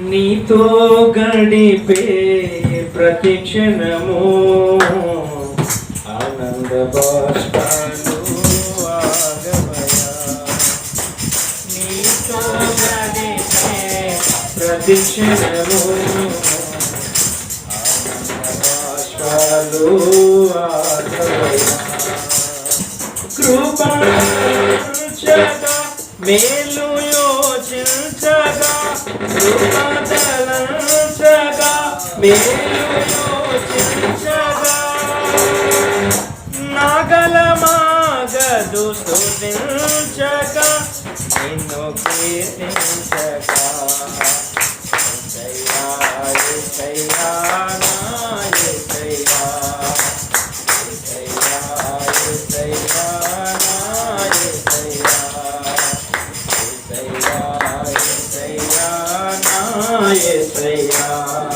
నీతో గడిపే ప్రతి క్షణము ఆనంద బాష్పాలు నీతో గడిపే ప్రతి క్షణము బాష్పాలు ఆగమయా. మేలు ఉంది యోచించగా నాగలమాగదు స్తుతించగా నిన్ను కీర్తించక. ఎసయ్యా, ఎసయ్యా, నా ఎసయ్యా.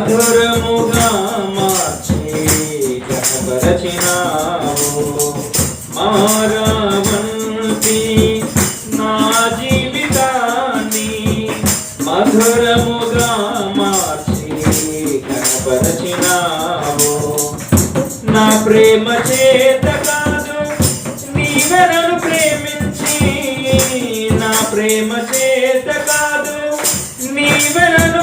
మధురముగా మార్చి కనబరచినావు మారవంతి నా జీవితాన్ని మధురముగా మార్చి కనబరచినావు నా ప్రేమ చేత కాదు నీవే నన్ను ప్రేమించి. నా ప్రేమ చేత కాదు నీవే నన్ను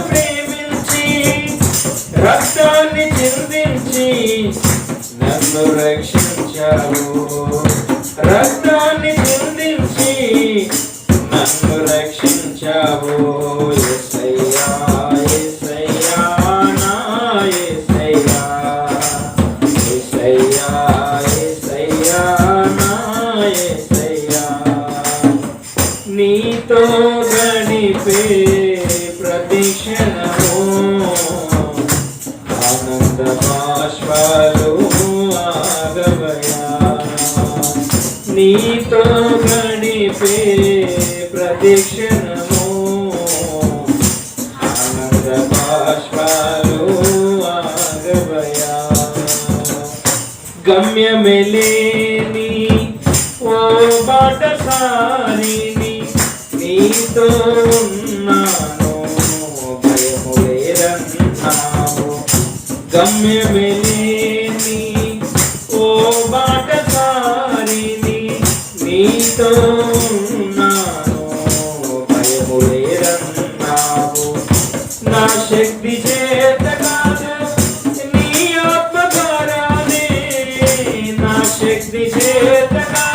నన్ను రక్షించావు. రక్తాన్ని చిందించి నన్ను రక్షించావు. నీతో గడిపే ప్రతిక్షణము ఆనంద బాష్పాలు నీతో గడిపే ప్రతిక్షణము ఆనంద బాష్పాలు ఆగవయా. గమ్యమెలేని ఓ బాటసారిని నీతో ఉన్నాను భయము లేదన్నావు గమ్యమెలేని నీతో భయము లేదన్నావు నా శక్తి చేత కాదు నీ నా శక్తి చేత కాదు.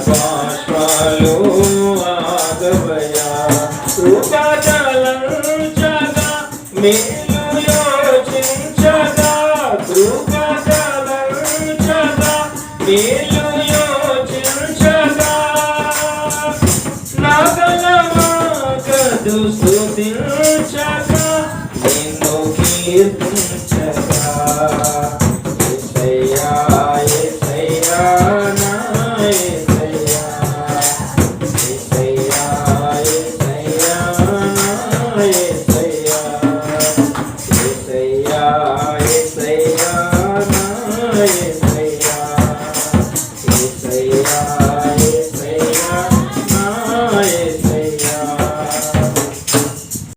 క్షణము ఆనంద బాష్పాలు మేలు యోచించగా. కృపదలంచగా మేలు యోచించగా. నాగలమాగదు స్తుతించగా నిన్ను కీర్తించగా. Amén.